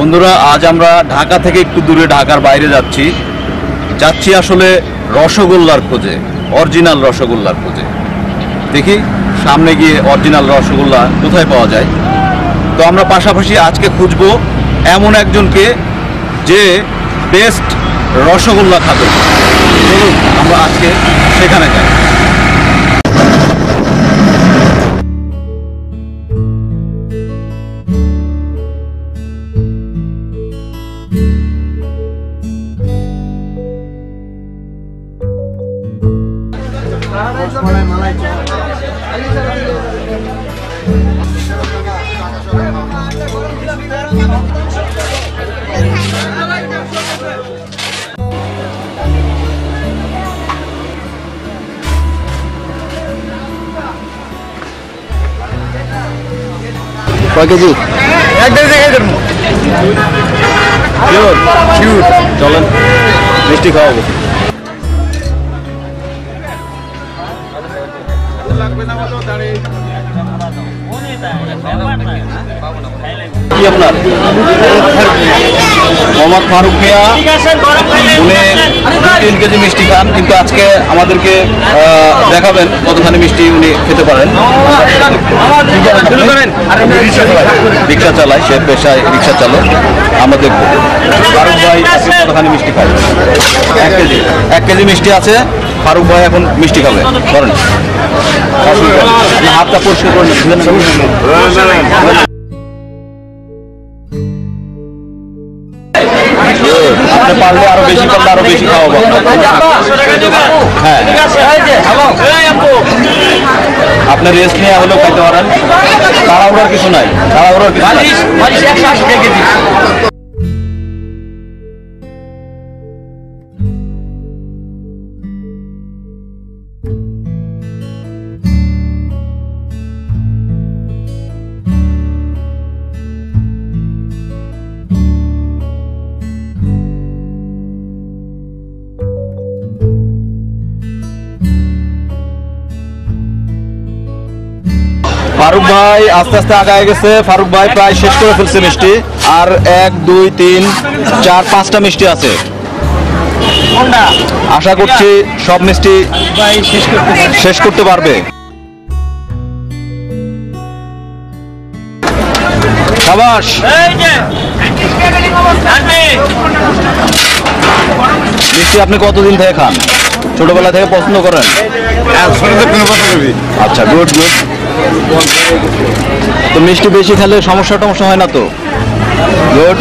বন্ধুরা, আজ আমরা ঢাকা থেকে একটু দূরে ঢাকার বাইরে যাচ্ছি। যাচ্ছি আসলে রসগোল্লার খোঁজে, অরিজিনাল রসগোল্লার খোঁজে। দেখি, সামনে গিয়ে অরিজিনাল রসগোল্লা কোথায় পাওয়া যায়। তো আমরা পাশাপাশি আজকে খুঁজবো এমন একজনকে যে বেস্ট রসগোল্লা খাবে। আমরা আজকে সেখানে যাই। কয় কেজি শিওর শিওর চলেন মিষ্টি খাওয়াবো মোহাম্মদ ফারুক মিয়া, উনি তিন কেজি মিষ্টি খান, কিন্তু আজকে আমাদেরকে দেখাবেন কতখানি মিষ্টি উনি খেতে পারেন। রিক্সা চালায়, সে পেশায় রিক্সা চালক। আমরা দেখব। ফারুক ভাই, কতখানি মিষ্টি খায়? এক কেজি। এক কেজি মিষ্টি আছে। ফারুক ভাই এখন মিষ্টি খাবে। করেন না, হাতটা পরিষ্কার পারলে আরও বেশি পারলে আরও বেশি খাওয়াবো হ্যাঁ। রেস্ট নিয়ে হলেও খাইতে পারেন। তাড়াহুড়ার কিছু নাই। তাড়াহুড়ার কিছু নাই। ফারুক ভাই আস্তে আস্তে আগায় গেছে। ফারুক ভাই প্রায় শেষ করে ফেলছে মিষ্টি। আর এক, দুই, তিন, চার, পাঁচটা মিষ্টি আছে। আশা করছি সব মিষ্টি শেষ করতে পারবে। মিষ্টি আপনি কতদিন থেকে খান? ছোটবেলা থেকে পছন্দ করেন? আচ্ছা গুড গুড তো মিষ্টি বেশি খেলে সমস্যা টমস্যা হয় না তো? গুড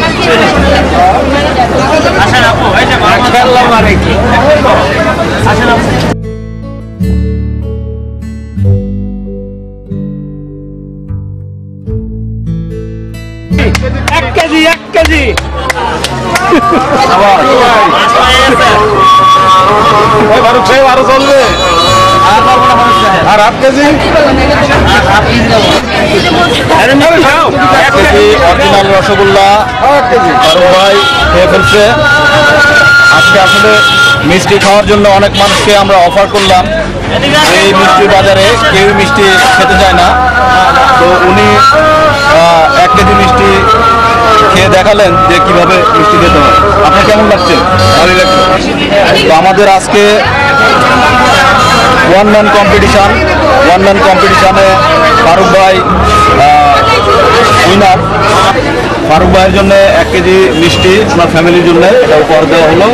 এক কেজি এক কেজি। আরও হাফ কেজি এক রসগোল্লা ভাই খেয়ে ফেলছে আজকে আসলে মিষ্টি খাওয়ার জন্য অনেক মানুষকে আমরা অফার করলাম এই মিষ্টি বাজারে কেউ মিষ্টি খেতে চায় না। তো উনি খেয়ে দেখালেন যে কীভাবে মিষ্টি খেতে হয়। আপনার কেমন লাগছে? ভালোই লাগছে। তো আমাদের আজকে one man competition one man কম্পিটিশানে ফারুক ভাই উইনার ফারুক ভাইয়ের জন্য এক কেজি মিষ্টি ওনার ফ্যামিলির জন্য, এটা উপহার দেওয়া হলো।